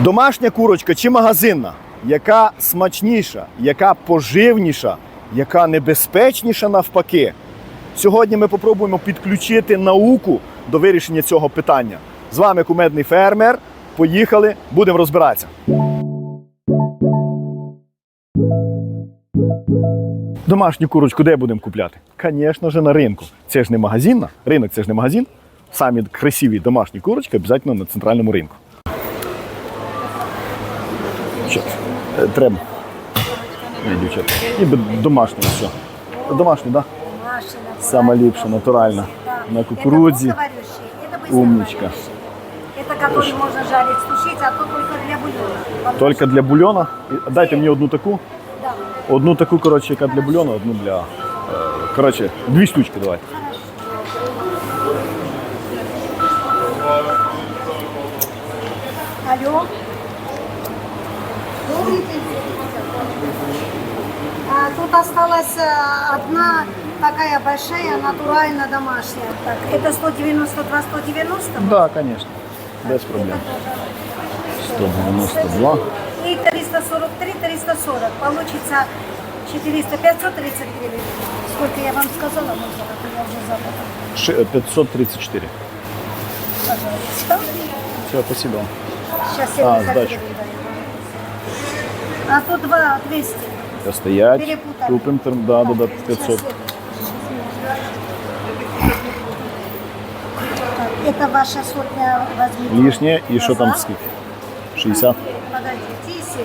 Домашня курочка чи магазинна, яка смачніша, яка поживніша, яка небезпечніша навпаки. Сьогодні ми попробуємо підключити науку до вирішення цього питання. З вами кумедний фермер. Поїхали, будемо розбиратися. Домашню курочку де будемо купляти? Звісно ж, на ринку. Це ж не магазин. Ринок це ж не магазин. Самі красиві домашні курочки обов'язково на центральному ринку. Що? Е, Треба. Ні, дівчата. Ніби домашнє все. Домашнє, так? Да? Машина. Саме ліпше, натуральна. На кукурудзі. Умничка. Это который можно жарить, сушить, а то только для бульона. Тільки для бульона. І Дайте мені одну таку. Да. Одну таку, коротше, яка для бульона, одну для. е, Коротше, дві штучки давайте. Алло. А, тут осталась э, одна такая большая, натурально домашняя. Так, это 192, 190? Так, да, звісно. Без проблем. 192. И 343, 340. Получится 400, 530 гривен. Сколько я вам сказала, можно, я уже забыла. Ши- е, 534. Пожалуйста. Все, спасибо. Сейчас я А, не сдачу. закрою. А тут два 200. Все стоять. Перепутали. Купим, там, да, да, да, 500. Сейчас я- Так, Это ваша сотня возьмите. Лишнє. І що там Назад. скільки? 60? Подождите, и 70.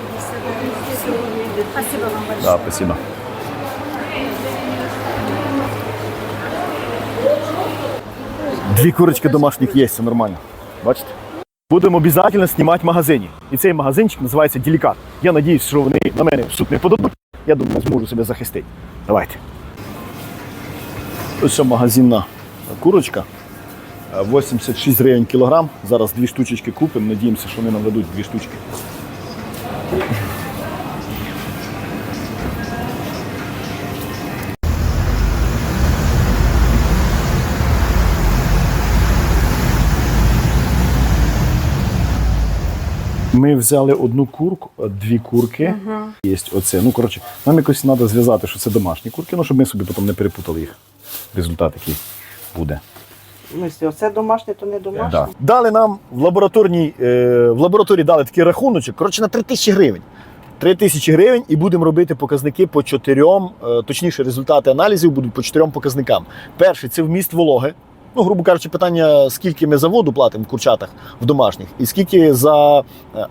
да. Спасибо вам большое. Да, спасибо. Дві курочки домашніх є, це нормально. Бачите? Будемо обов'язково знімати в магазині. І цей магазинчик називається Делікат. Я сподіваюся, що вони на мене в суд не подадуть. Я думаю, зможу себе захистити. Давайте. Ось це магазинна курочка. Е, 86 гривень кілограм. Зараз дві штучечки купимо. Надіємося, що вони нам дадуть дві штучки. Ми взяли одну курку, е, дві курки. Є оце. Ну, коротше, нам якось треба зв'язати, що це домашні курки, ну, щоб ми собі потім не перепутали їх. Результат який буде. Ну, це домашнє, то не домашнє. Да. Дали нам в лабораторній, е, в лабораторії дали такий рахуночок, коротше, на 3 тисячі гривень. 3 тисячі гривень і будемо робити показники по чотирьом, е, точніше, результати аналізів будуть по чотирьом показникам. Перший це вміст вологи. Ну, грубо кажучи, питання, скільки ми за воду платимо в курчатах в домашніх, і скільки за е,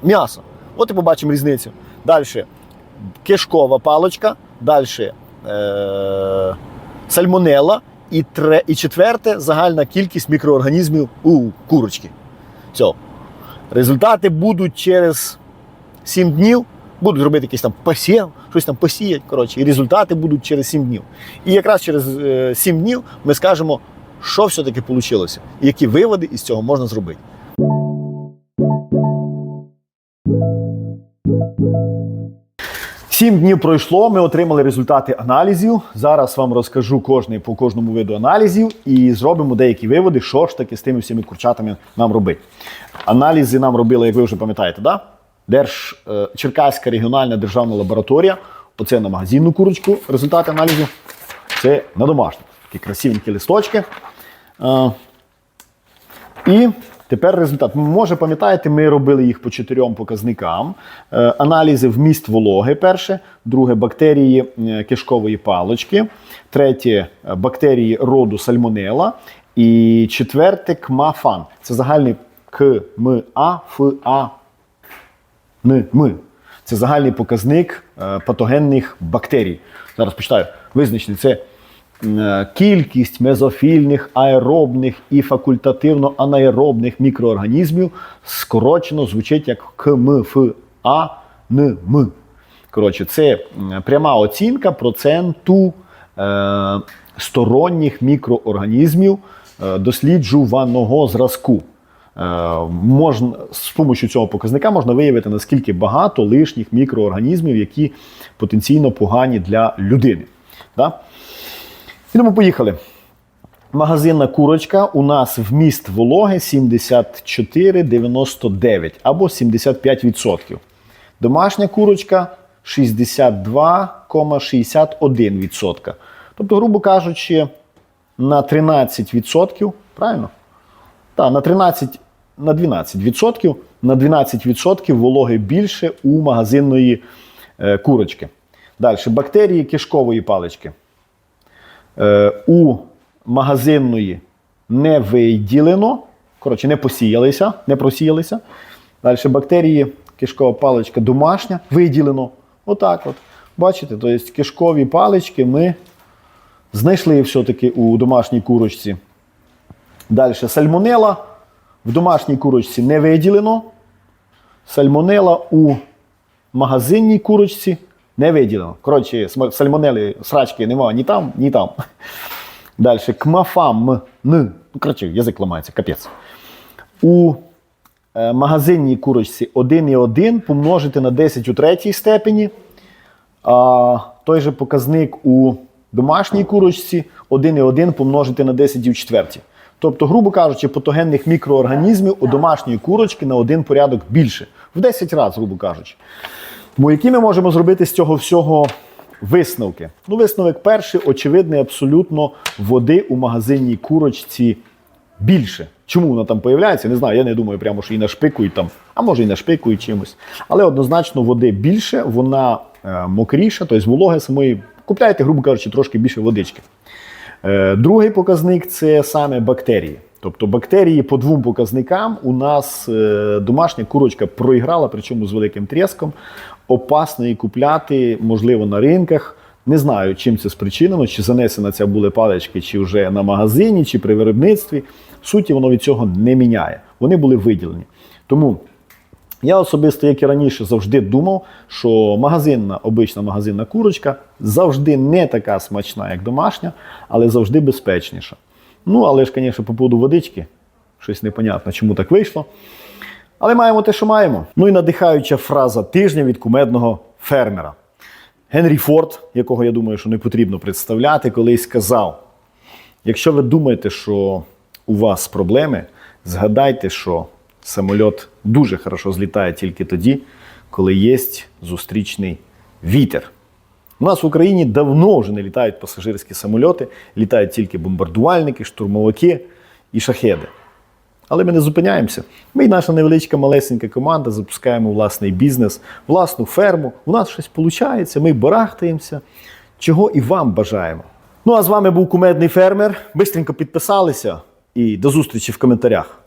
м'ясо. От і побачимо різницю. Далі кишкова паличка, далі е, сальмонела, і, тре, і четверте загальна кількість мікроорганізмів у курочки. Все. Результати будуть через 7 днів. Будуть робити якийсь там посів, щось там посіять. Коротше, і результати будуть через 7 днів. І якраз через е, 7 днів ми скажемо, що все-таки вийшло, і які виводи із цього можна зробити. Сім днів пройшло, ми отримали результати аналізів. Зараз вам розкажу кожний по кожному виду аналізів і зробимо деякі виводи, що ж таки з тими всіми курчатами нам робити. Аналізи нам робили, як ви вже пам'ятаєте, да? Держ, е, Черкаська регіональна державна лабораторія. Оце на магазинну курочку результати аналізу. Це на домашню. Такі красивенькі листочки. І тепер результат. Може, пам'ятаєте, ми робили їх по чотирьом показникам. Е, Аналізи вміст вологи перше, друге бактерії е, кишкової палочки, третє е, бактерії роду сальмонела. І четверте кмафан. Це загальний К, М, А. Це загальний показник патогенних бактерій. Зараз почитаю. Визначений це кількість мезофільних, аеробних і факультативно анаеробних мікроорганізмів скорочено звучить як КМФА НМ. Коротше, це пряма оцінка проценту е, сторонніх мікроорганізмів е, досліджуваного зразку. Е, можна, з допомогою цього показника можна виявити, наскільки багато лишніх мікроорганізмів, які потенційно погані для людини. Да? І тому поїхали. магазинна курочка у нас вміст вологи 74,99 або 75%. Домашня курочка 62,61%. Тобто, грубо кажучи, на 13%, правильно? Так, на 13, на 12%, на 12% вологи більше у магазинної е, курочки. Далі, бактерії кишкової палички. Е, у магазинної не виділено, коротше, не посіялися, не просіялися. Далі бактерії, кишкова паличка домашня, виділено. Отак от. Бачите, тобто кишкові палички ми знайшли все-таки у домашній курочці. Далі сальмонела в домашній курочці не виділено. Сальмонела у магазинній курочці не виділено. Коротше, сальмонели, срачки немає ні там, ні там. Далі кмафам. Ну, коротше, язик ламається, капець. У е, магазинній курочці 1,1 помножити на 10 у третій степені. А той же показник у домашній курочці 1,1 помножити на 10 у четвертій. Тобто, грубо кажучи, патогенних мікроорганізмів у домашньої курочки на один порядок більше. В 10 разів, грубо кажучи. Тому які ми можемо зробити з цього всього висновки? Ну, висновок перший, очевидний, абсолютно води у магазинній курочці більше. Чому вона там появляється? Не знаю. Я не думаю, прямо що і нашпикують там, а може і нашпикують чимось. Але однозначно води більше, вона е, мокріша, тобто вологи самої. Купляєте, грубо кажучи, трошки більше водички. Е, Другий показник це саме бактерії. Тобто бактерії по двом показникам у нас е, домашня курочка проіграла, причому з великим тріском. Опасно її купляти, можливо, на ринках. Не знаю, чим це спричинено, чи занесена ця були палички, чи вже на магазині, чи при виробництві. Суті, воно від цього не міняє. Вони були виділені. Тому я особисто, як і раніше, завжди думав, що магазинна, обична магазинна курочка завжди не така смачна, як домашня, але завжди безпечніша. Ну, але ж, звісно, по поводу водички, щось непонятно, чому так вийшло. Але маємо те, що маємо. Ну і надихаюча фраза тижня від кумедного фермера. Генрі Форд, якого я думаю, що не потрібно представляти, колись сказав: якщо ви думаєте, що у вас проблеми, згадайте, що самольот дуже хорошо злітає тільки тоді, коли є зустрічний вітер. У нас в Україні давно вже не літають пасажирські самольоти, літають тільки бомбардувальники, штурмовики і шахеди. Але ми не зупиняємося. Ми наша невеличка малесенька команда запускаємо власний бізнес, власну ферму. У нас щось виходить, ми барахтаємося, чого і вам бажаємо. Ну а з вами був кумедний фермер. Бистренько підписалися і до зустрічі в коментарях.